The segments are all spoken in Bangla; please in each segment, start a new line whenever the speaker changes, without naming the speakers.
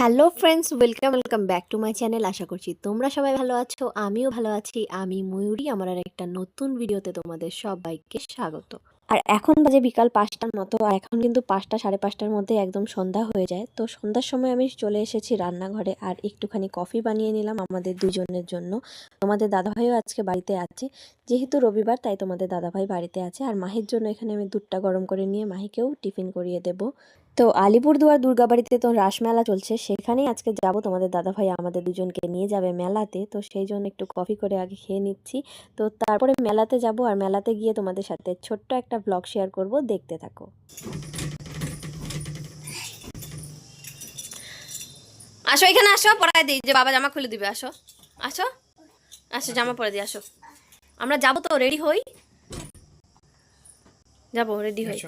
Hello friends welcome welcome back to my channel আশা করছি তোমরা সবাই ভালো আছো, আমিও ভালো আছি। আমি ময়ূরী, আমার আর একটা নতুন ভিডিওতে তোমাদের সবাইকে স্বাগত। আর এখন বাজে বিকাল পাঁচটার মতো, আর এখন কিন্তু পাঁচটা, সাড়ে পাঁচটার মধ্যে একদম সন্ধ্যা হয়ে যায়। তো সন্ধ্যার সময় আমি চলে এসেছি রান্নাঘরে, আর একটুখানি কফি বানিয়ে নিলাম আমাদের দুজনের জন্য। তোমাদের দাদাভাইও আজকে বাড়িতে আছে, যেহেতু রবিবার, তাই তোমাদের দাদাভাই বাড়িতে আছে। আর মাহির জন্য এখানে আমি দুধটা গরম করে নিয়ে মাহিকেও টিফিন করিয়ে দেবো। তো আলিপুরদুয়ার দুর্গাবাড়িতে তো রাসমেলা চলছে, সেখানেই আজকে যাব। তোমাদের দাদাভাই আমাদের দুজনকে নিয়ে যাবে মেলাতে, তো সেই জন্য একটু কফি করে আগে খেয়ে নিচ্ছি। তো তারপরে মেলাতে যাব আর মেলাতে গিয়ে তোমাদের সাথে ছোট্ট একটা ব্লগ শেয়ার করব, দেখতে থাকো।
আসো, এখানে আসো পরাই দিই, যে বাবা জামা খুলে দিবে, আসো। আসো আসো, জামা পরে দিই, আসো। আমরা যাব তো রেডি হই? যাব রেডি হই।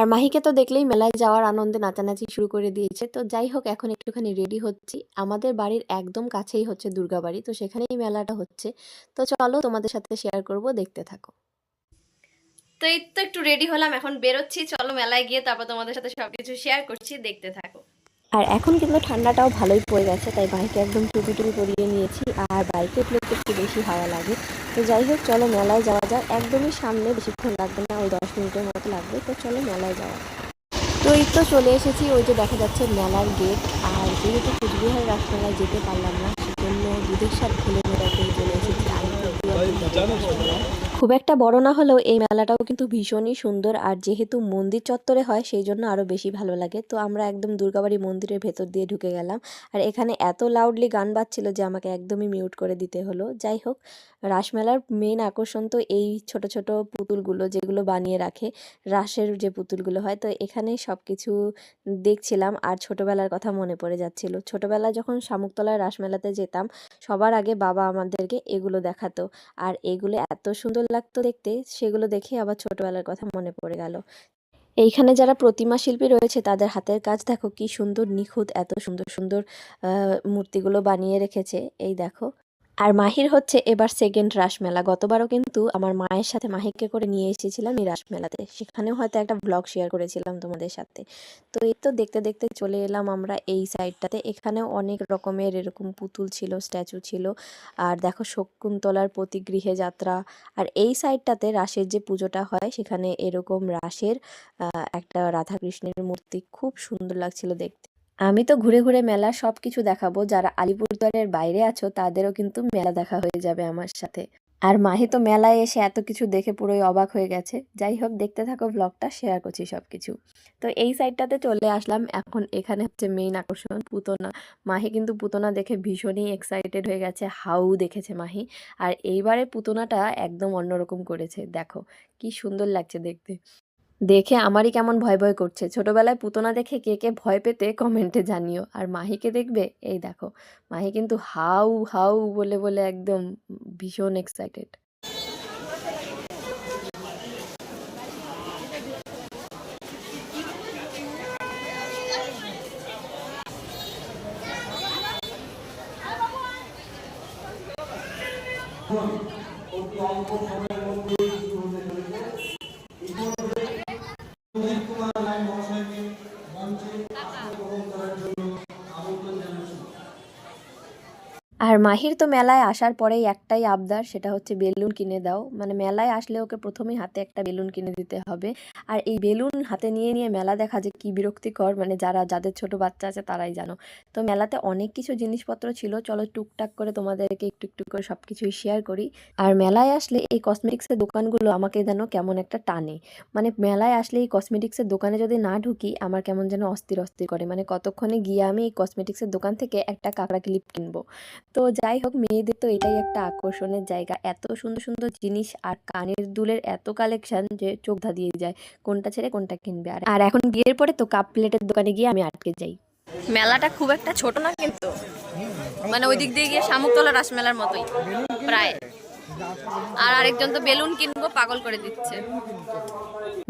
আর মাহিকে তো দেখলেই মেলায় যাওয়ার আনন্দে নাচানাচি শুরু করে দিয়েছে। তো যাই হোক, এখন একটুখানি রেডি হচ্ছি। আমাদের বাড়ির একদম কাছেই হচ্ছে দুর্গাবাড়ি তো সেখানেই মেলাটা হচ্ছে। তো চলো তোমাদের সাথে শেয়ার করব, দেখতে থাকো।
তো এই তো একটু রেডি হলাম, এখন বেরোচ্ছি। চলো মেলায় গিয়ে তারপর তোমাদের সাথে সবকিছু শেয়ার করছি, দেখতে থাকো।
আর এখন কিন্তু ঠান্ডাটাও ভালোই পড়ে গেছে তাই বাইকে একদম টুপি টুপি পরিয়ে নিয়েছি আর বাইকে উঠলে একটু বেশি হাওয়া লাগে। তো যাই হোক চলো মেলায় যাওয়া যাক। একদমই সামনে বেশিক্ষণ লাগবে না ওই দশ মিনিটের মতো লাগবে। তো চলো মেলায় যাওয়া। তো এই তো চলে এসেছি ওই যে দেখা যাচ্ছে মেলার গেট আর যেহেতু কুচবিহার রাসমেলায় যেতে পারলাম না সেজন্য দুধের সাথে খুলে মেলাতে চলে এসেছি। মেলায়। খুব একটা বড় না হলেও এই মেলাটাও কিন্তু ভীষণই সুন্দর। আর যেহেতু মন্দির চত্বরে হয়, সেই জন্য আরও বেশি ভালো লাগে। তো আমরা একদম দুর্গাবাড়ি মন্দিরের ভেতর দিয়ে ঢুকে গেলাম। আর এখানে এত লাউডলি গান বাজছিল যে আমাকে একদমই মিউট করে দিতে হলো। যাই হোক রাসমেলার মেন আকর্ষণ তো এই ছোট ছোট পুতুলগুলো যেগুলো বানিয়ে রাখে, রাসের যে পুতুলগুলো হয়। তো এখানে সব কিছু দেখছিলাম আর ছোটবেলার কথা মনে পড়ে যাচ্ছিল। ছোটবেলায় যখন শামুকতলার রাসমেলাতে যেতাম, সবার আগে বাবা আমাদেরকে এগুলো দেখাতো। আর এগুলো এত সুন্দর লাগতো দেখতে, সেগুলো দেখে আবার ছোটবেলার কথা মনে পড়ে গেল। এইখানে যারা প্রতিমা শিল্পী রয়েছে, তাদের হাতের কাজ দেখো কি সুন্দর, নিখুঁত, এত সুন্দর সুন্দর মূর্তিগুলো বানিয়ে রেখেছে। এই দেখো। আর মাহির হচ্ছে এবার সেকেন্ড রাসমেলা। গতবারও কিন্তু আমার মায়ের সাথে মাহিককে করে নিয়ে এসেছিলাম এই রাসমেলাতে। সেখানেও হয়তো একটা ব্লগ শেয়ার করেছিলাম তোমাদের সাথে। তো এই তো দেখতে দেখতে চলে এলাম আমরা এই সাইডটাতে এখানেও অনেক রকমের এরকম পুতুল ছিল স্ট্যাচু ছিল। আর দেখো শকুন্তলার প্রতিগৃহে যাত্রা। আর এই সাইডটাতে রাসের যে পুজোটা হয়, সেখানে এরকম রাসের একটা রাধাকৃষ্ণের মূর্তি খুব সুন্দর লাগছিল দেখতে। আমি তো ঘুরে ঘুরে মেলা সব কিছু দেখাবো। যারা আলিপুরদুয়ারের বাইরে আছো, তাদেরও কিন্তু মেলা দেখা হয়ে যাবে আমার সাথে। আর মাহি তো মেলায় এসে এত কিছু দেখে পুরোই অবাক হয়ে গেছে। যাই হোক, দেখতে থাকো ব্লগটা শেয়ার করছি সব কিছু তো এই সাইডটাতে চলে আসলাম। এখন এখানে হচ্ছে মেইন আকর্ষণ পুতনা। মাহি কিন্তু পুতনা দেখে ভীষণই এক্সাইটেড হয়ে গেছে। হাউ দেখেছে মাহি। আর এইবারে পুতনাটা একদম অন্যরকম করেছে। দেখো, কি সুন্দর লাগছে দেখতে। দেখে আমারই কেমন ভয় ভয় করছে। ছোটবেলায় পুতনা দেখে কে কে ভয় পেতে কমেন্টে জানিও। আর মাহিকে দেখবে? এই দেখো, মাহি কিন্তু হাউ হাউ বলে বলে একদম ভীষণ এক্সাইটেড আর মাহির তো মেলায় আসার পরেই একটাই আবদার, সেটা হচ্ছে বেলুন কিনে দাও। মানে মেলায় আসলে ওকে প্রথমেই হাতে একটা বেলুন কিনে দিতে হবে। আর এই বেলুন হাতে নিয়ে নিয়ে মেলা দেখা যে কি বিরক্তিকর মানে যারা, যাদের ছোট বাচ্চা আছে তারাই জানো। তো মেলাতে অনেক কিছু জিনিসপত্র ছিল। চলো টুকটাক করে তোমাদেরকে একটু একটু করে সব কিছুই শেয়ার করি। আর মেলায় আসলে এই কসমেটিক্সের দোকানগুলো আমাকে যেন কেমন একটা টানে। মানে মেলায় আসলে এই কসমেটিক্সের দোকানে যদি না ঢুকি, আমার কেমন যেন অস্থির অস্থির করে। মানে কতক্ষণে গিয়ে আমি এই কসমেটিক্সের দোকান থেকে একটা কাঁকড়া ক্লিপ কিনবো। তো যাই হোক, মেয়েদের তো এটাই একটা আকর্ষণের জায়গা। এত সুন্দর সুন্দর জিনিস আর কানের দুলের এত কালেকশন যে চোখ ধা দিয়ে যায়, কোনটা ছেড়ে কোনটা কিনবে। আর আর এখন বিয়ের পরে তো কাপ প্লেটের দোকানে গিয়ে আমি আটকে যাই।
মেলাটা খুব একটা ছোট না কিন্তু। মানে ওই দিক দিয়ে গিয়ে শামুকতলা রাসমেলার মতোই, প্রায়। আর আরেকজন তো বেলুন কিনবো, পাগল করে দিচ্ছে।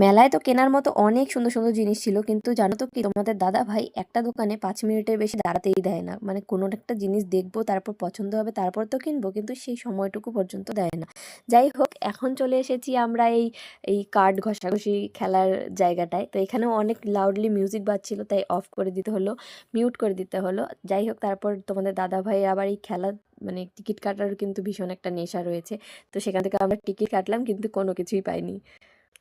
মেলায় তো কেনার মতো অনেক সুন্দর সুন্দর জিনিস ছিল, কিন্তু জানো তো কি, তোমাদের দাদা ভাই একটা দোকানে পাঁচ মিনিটের বেশি দাঁড়াতেই দেয় না। মানে কোনো একটা জিনিস দেখব, তারপর পছন্দ হবে, তারপর তো কিনবো, কিন্তু সেই সময়টুকু পর্যন্ত দেয় না। যাই হোক, এখন চলে এসেছি আমরা এই এই কার্ড ঘষাঘষি খেলার জায়গাটায়। তো এখানেও অনেক লাউডলি মিউজিক বাজছিল, তাই অফ করে দিতে হলো মিউট করে দিতে হলো। যাই হোক, তারপর তোমাদের দাদা ভাই আবার এই খেলা মানে টিকিট কাটার কিন্তু ভীষণ একটা নেশা রয়েছে। তো সেখান থেকে আমরা টিকিট কাটলাম কিন্তু কোনো কিছুই পাইনি।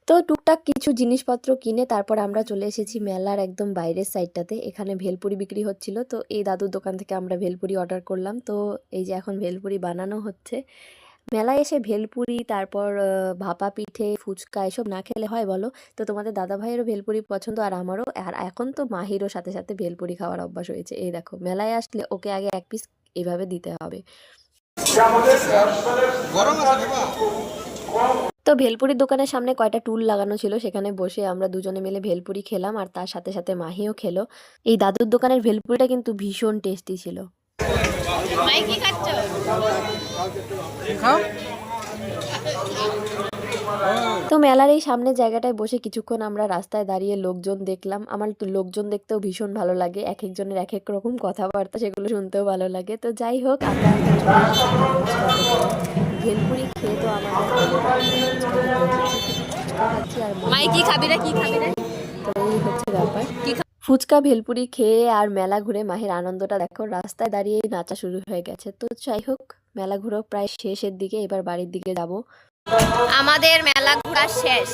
তো টুকটাক কিছু জিনিসপত্র কিনে তারপর আমরা চলে এসেছি মেলার একদম বাইরের সাইডটাতে। এখানে ভেলপুরি বিক্রি হচ্ছিল। তো এই দাদুর দোকান থেকে আমরা ভেলপুরি অর্ডার করলাম। তো এই যে এখন ভেলপুরি বানানো হচ্ছে। মেলায় এসে ভেলপুরি, তারপর ভাপা পিঠে, ফুচকা এসব না খেলে হয় বলো। তো তোমাদের দাদা ভাইয়েরও ভেলপুরি পছন্দ আর আমারও। আর এখন তো মাহিরও সাথে সাথে ভেলপুরি খাওয়ার অভ্যাস হয়েছে। এই দেখো, মেলায় আসলে ওকে আগে এক পিস এভাবে দিতে হবে। তো ভেলপুরির দোকানের সামনে কয়টা টুল লাগানো ছিল সেখানে বসে আমরা দুজনে মিলে ভেলপুরি খেলাম আর তার সাথে সাথে মাহিও খেলো। এই দাদুর দোকানের ভেলপুরিটা কিন্তু ভীষণ টেস্টি ছিল।
মাই কি খাচ্ছ?
তো মেলার এই সামনের জায়গাটায় বসে কিছুক্ষণ আমরা রাস্তায় দাঁড়িয়ে লোকজন দেখলাম। আমার তো লোকজন দেখতেও ভীষণ ভালো লাগে। এক একজনের এক এক রকম কথাবার্তা সেগুলো শুনতেও ভালো লাগে। তো যাই হোক আমরা। ভেলপুরি খেয়ে তো আমাদের ফুচকা খাচ্ছি আর
মাই কি খাবি রে কি খাবি রে?
তো এই হচ্ছে ব্যাপার।
কি
ফুচকা ভেলপুরি খেয়ে আর মেলা ঘুরে মাহের আনন্দটা দেখো রাস্তায় দাঁড়িয়ে নাচা শুরু হয়ে গেছে। তো যাই হোক মেলা ঘুরো প্রায় শেষের দিকে এবার বাড়ির দিকে যাব।
আমাদের মেলা ঘোরা শেষ।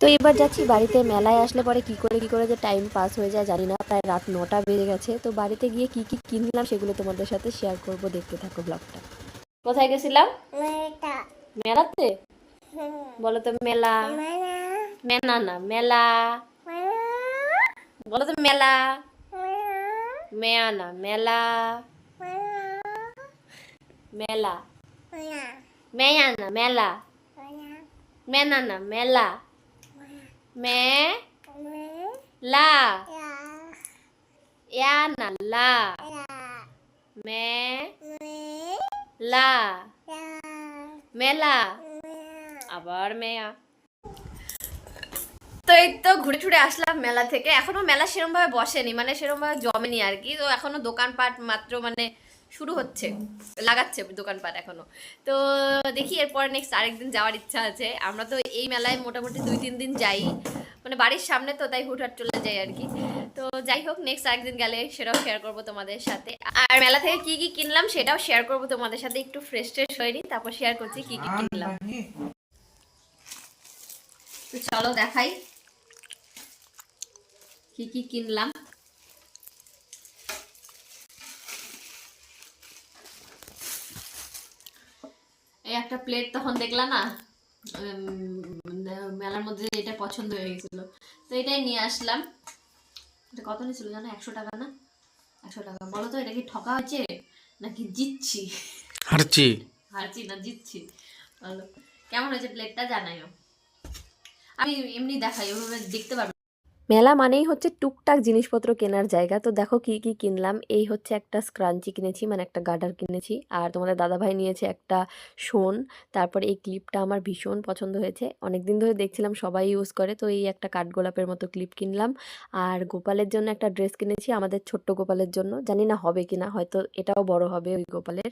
তো এবার যাচ্ছি বাড়িতে মেলায় আসলে পরে কি করে কি করে যে টাইম পাস হয়ে যায় জানি না প্রায় রাত নটা বেজে গেছে। তো বাড়িতে গিয়ে কি কি কিনলাম সেগুলো তোমাদের সাথে শেয়ার করব দেখতে থাকো ব্লগটা
কোথায় গেছিলাম? মেলাতে? বলো তো মেলা। মেনা না মেলা। বলো তো মেলা। মেয়া না মেলা। মেলা। মেয়া না মেলা মেনা না মেলা মে লা ইয়া না লা মে লা মেলা আবার মেয়া তো এই তো ঘুরে ঘুরে আসলাম মেলা থেকে। এখনও মেলা সেরকম ভাবে বসেনি মানে সেরকম ভাবে জমেনি আর কি। তো এখনও দোকানপাট মাত্র মানে শুরু হচ্ছে। লাগাচ্ছে দোকানপাট এখনও। তো দেখি এরপর নেক্সট আরেকদিন যাওয়ার ইচ্ছা আছে। আমরা তো এই মেলায় মোটামুটি দুই তিন দিন যাই। মানে বাড়ির সামনে তো তাই হুটহাট চলে যাই আর কি। তো যাই হোক নেক্সট আরেকদিন গেলে সেটাও শেয়ার করব তোমাদের সাথে। আর মেলা থেকে কি কি কিনলাম সেটাও শেয়ার করব তোমাদের সাথে। একটু ফ্রেশ ট্রেশ হয়নি তারপর শেয়ার করছি কি কি কিনলাম। চলো দেখাই। কি কি কিনলাম। একটা প্লেট তখন দেখলা না মেলার মধ্যে এটা পছন্দ হয়ে গেছিল। তো এটাই নিয়ে আসলাম। এটা কত নিয়েছিল জানো? একশো টাকা না? একশো টাকা। বলো তো এটা কি ঠকা হয়েছে নাকি জিতছি?
হারছি।
হারছি না জিতছি? বলো। কেমন হয়েছে প্লেটটা জানাইও। আমি এমনি দেখাই ওভাবে দেখতে পারব
মেলা মানেই হচ্ছে টুকটাক জিনিসপত্র কেনার জায়গা। তো দেখো কি কি কিনলাম। এই হচ্ছে একটা স্ক্রাঞ্চি কিনেছি মানে একটা গার্ডার কিনেছি। আর তোমাদের দাদাভাই নিয়েছে একটা শোন তারপর এই ক্লিপটা আমার ভীষণ পছন্দ হয়েছে। অনেক দিন ধরে দেখছিলাম, সবাই ইউজ করে। তো এই একটা কাঠগোলাপের মতো ক্লিপ কিনলাম। আর গোপালের জন্য একটা ড্রেস কিনেছি, আমাদের ছোট্ট গোপালের জন্য। জানি না হবে কিনা, হয়তো এটাও বড় হবে ওই গোপালের।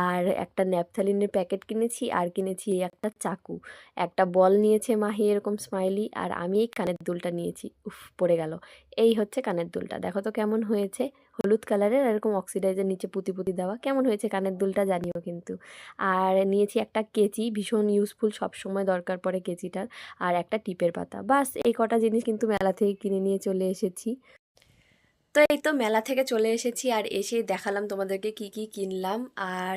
আর একটা ন্যাপথালিনের প্যাকেট কিনেছি, আর কিনেছি একটা চাকু। একটা বল নিয়েছে মাহি এরকম স্মাইলি আর আমি এই কানের দুলটা নিয়েছি। উফ, পড়ে গেল। এই হচ্ছে কানের দুলটা। দেখো তো কেমন হয়েছে। হলুদ কালারের এরকম অক্সিডাইজের নিচে পুঁতি পুঁতি দেওয়া। কেমন হয়েছে কানের দুলটা জানিও কিন্তু। আর নিয়েছি একটা কেচি, ভীষণ ইউজফুল সব সময় দরকার পড়ে কেচিটার। আর একটা টিপের পাতা। বাস, এই কটা জিনিস কিন্তু মেলা থেকে কিনে নিয়ে চলে এসেছি। তো এই তো মেলা থেকে চলে এসেছি আর এসে দেখালাম তোমাদেরকে কি কি কিনলাম। আর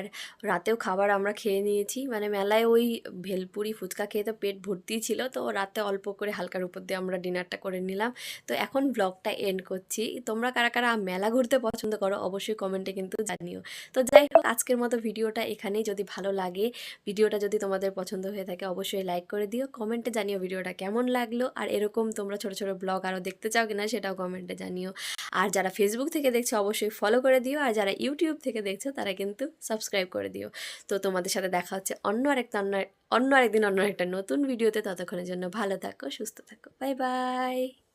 রাতেও খাবার আমরা খেয়ে নিয়েছি। মানে মেলায় ওই ভেলপুরি ফুচকা খেয়ে তো পেট ভর্তি ছিল, তো রাতে অল্প করে হালকার উপর দিয়ে আমরা ডিনারটা করে নিলাম। তো এখন ব্লগটা এন্ড করছি। তোমরা কারা কারা মেলা ঘুরতে পছন্দ করো অবশ্যই কমেন্টে কিন্তু জানিও। তো যাই হোক, আজকের মতো ভিডিওটা এখানেই। যদি ভালো লাগে ভিডিওটা যদি তোমাদের পছন্দ হয়ে থাকে অবশ্যই লাইক করে দিও। কমেন্টে জানিও ভিডিওটা কেমন লাগল। আর এরকম তোমরা ছোট ছোট ব্লগ আরও দেখতে চাও কিনা সেটাও কমেন্টে জানিও। আর যারা ফেসবুক থেকে দেখছ অবশ্যই ফলো করে দিও, আর যারা ইউটিউব থেকে দেখছ তারা কিন্তু সাবস্ক্রাইব করে দিও। তো তোমাদের সাথে দেখা হচ্ছে অন্য আরেকটা অন্য অন্য আরেকদিন অন্য একটা নতুন ভিডিওতে ততক্ষণের জন্য ভালো থাকো, সুস্থ থাকো। Bye bye